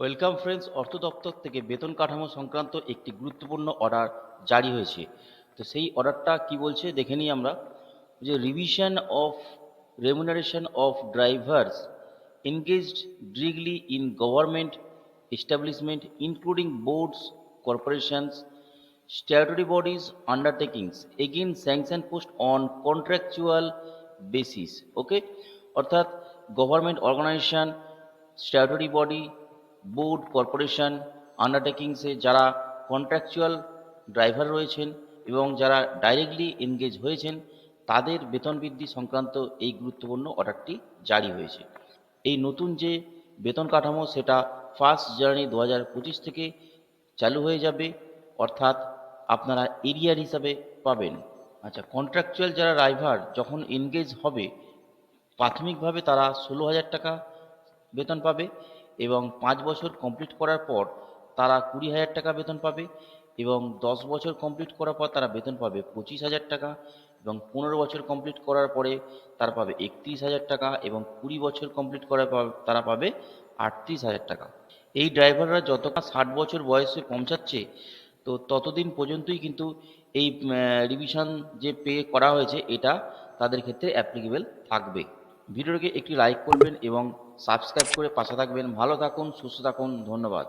Welcome friends, অর্থ দপ্তর থেকে বেতন কাঠামো সংক্রান্ত একটি গুরুত্বপূর্ণ অর্ডার জারি হয়েছে। তো সেই অর্ডারটা কি বলছে দেখে নিই আমরা। যে revision of remuneration of drivers engage ডিগলি in government establishment including boards corporations statutory bodies undertakings again sanction post on contractual basis okay অর্থাৎ government organisation statutory body board corporation আন্ডারটেকিংসে যারা কন্ট্রাকচুয়াল ড্রাইভার রয়েছেন এবং যারা ডাইরেক্টলি এনগেজ হয়েছেন, তাদের বেতন বৃদ্ধি সংক্রান্ত এই গুরুত্বপূর্ণ অর্ডারটি জারি হয়েছে। এই নতুন যে বেতন কাঠামো, সেটা ফার্স্ট জার্নি দু হাজার পঁচিশ থেকে চালু হয়ে যাবে, অর্থাৎ আপনারা এরিয়ার হিসাবে পাবেন। আচ্ছা কন্ট্রাকচুয়াল যারা ড্রাইভার যখন এনগেজ হবে, প্রাথমিকভাবে তারা ষোলো হাজার টাকা বেতন পাবে। এবং পাঁচ বছর কমপ্লিট করার পর তারা কুড়ি হাজার টাকা বেতন পাবে এবং দশ বছর কমপ্লিট করার পর তারা বেতন পাবে পঁচিশ হাজার টাকা এবং পনেরো বছর কমপ্লিট করার পরে তারা পাবে একত্রিশ হাজার টাকা এবং কুড়ি বছর কমপ্লিট করার পর তারা পাবে আটত্রিশ হাজার টাকা। এই ড্রাইভাররা যতটা ষাট বছর বয়সে পৌঁছাচ্ছে, তো ততদিন পর্যন্তই কিন্তু এই রিভিশন যে পে করা হয়েছে, এটা তাদের ক্ষেত্রে অ্যাপ্লিকেবল থাকবে। ভিডিওটিকে একটি লাইক করবেন এবং সাবস্ক্রাইব করে পাশে থাকবেন। ভালো থাকুন সুস্থ থাকুন ধন্যবাদ।